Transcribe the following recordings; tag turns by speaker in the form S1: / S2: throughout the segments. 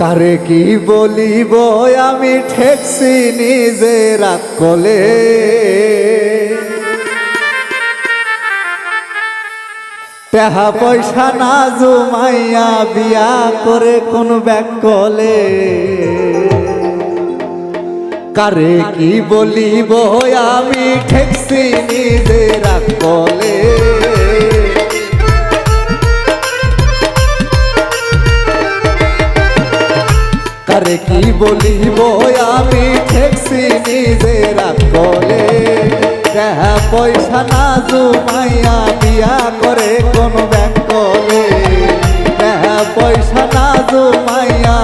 S1: কারে কি বলিব? আমি ঠেকছি নিজে রাগ কলে। তেহা পয়সা না জমাইয়া বিয়া করে কোন ব্যাগ কলে। কারে কি বলিব? আমি ঠেকছি নিজে রাগ কলে। বলিব আমি ঠেকছি নিজের কলে দেখা পয়সা না জুমাইয়া বিয়া করে কোন ব্যাংক কলে দেখা পয়সা না জুমাইয়া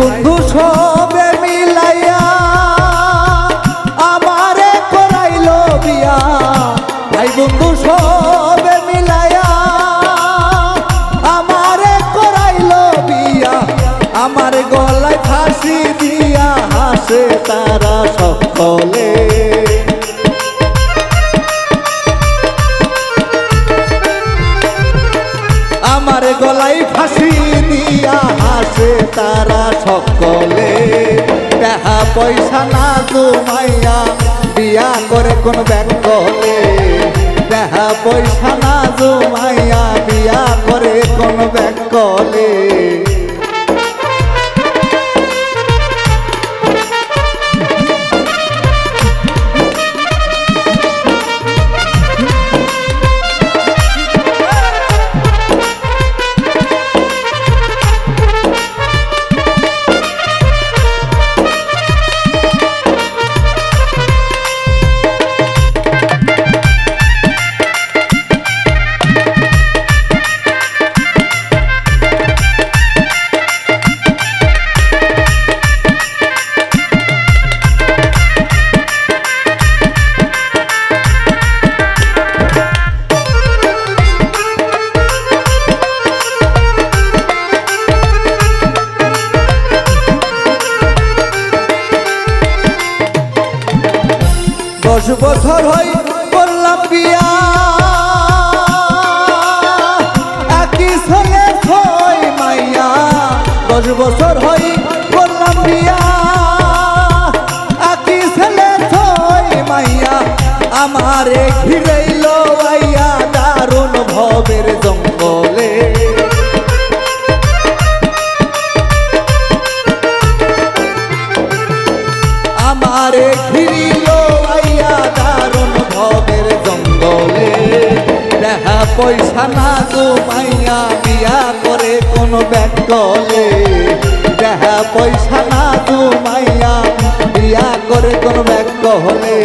S1: বন্ধু সবে মিলাইয়া আমারে করাইল বিয়া। ভাই বন্ধু সবে মিলাইয়া আমারে করাইলো বিয়া। আমার গলায় ফাঁসি দিয়া হাসে তারা সকলে। আমার গলায় ফাঁসি দিয়া আসে তারা সকলে। টাকা পয়সা না জমাইয়া বিয়া করে কোন ব্যাংক কলে টাকা পয়সা না জমাইয়া বিয়া করে কোন ব্যাংক দশ বছর হয় করলাম বিয়া। একই ছেলে হয় মাইয়া দশ বছর হয় করলাম বিয়া। মাইয়া আমারে ঘিরাইল পয়সা না গো মাইয়া, বিয়া করে কোন ব্যাকলে দেখা পয়সা না গো মাইয়া, বিয়া করে কোন ব্যাকলে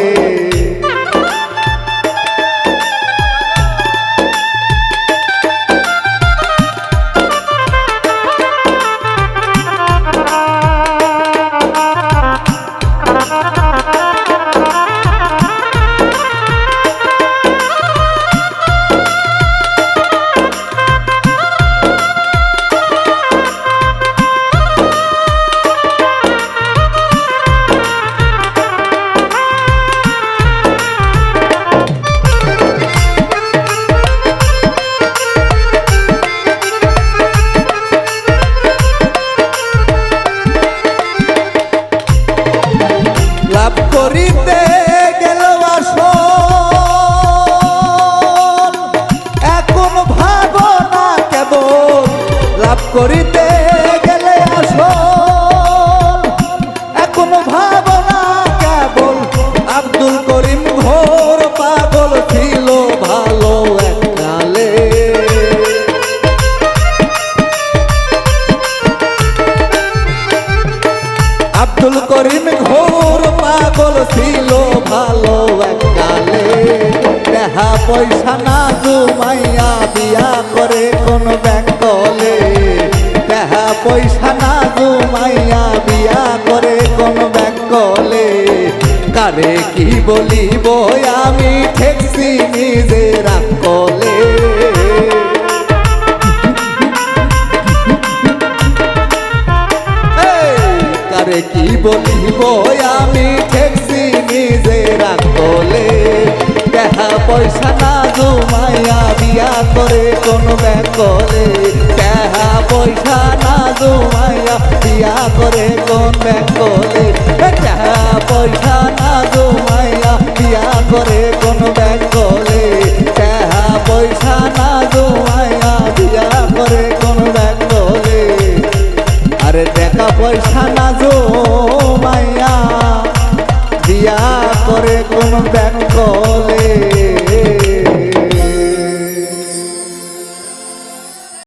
S1: করিতে গেলে আসো এখনও ভাবনা কেবল আব্দুল করিম ঘোর পাগল। আব্দুল করিম ঘোর পাগল ছিল ভালো এককালে টাকা পয়সা না জমাইয়া বিয়া করে কোন ব্যাঙ্গলে টাকা পয়সা না জমাইয়া বিয়া করে কোন ব্যাঙ্গলে কারে কি বলিব, আমি ঠেকছি নিজের কলে পয়সা না জমাইয়া বিয়া করে কোন ব্যাঙ্গলে টাকা পয়সা না জমাইয়া বিয়া করে কোন ব্যাঙ্গলে টাকা পয়সা না জমাইয়া বিয়া করে কোন ব্যাঙ্গলে টাকা পয়সা না জমাইয়া বিয়া করে কোন ব্যাঙ্গলে আরে টাকা পয়সা না জমাইয়া বিয়া করে কোন ব্যাংকলে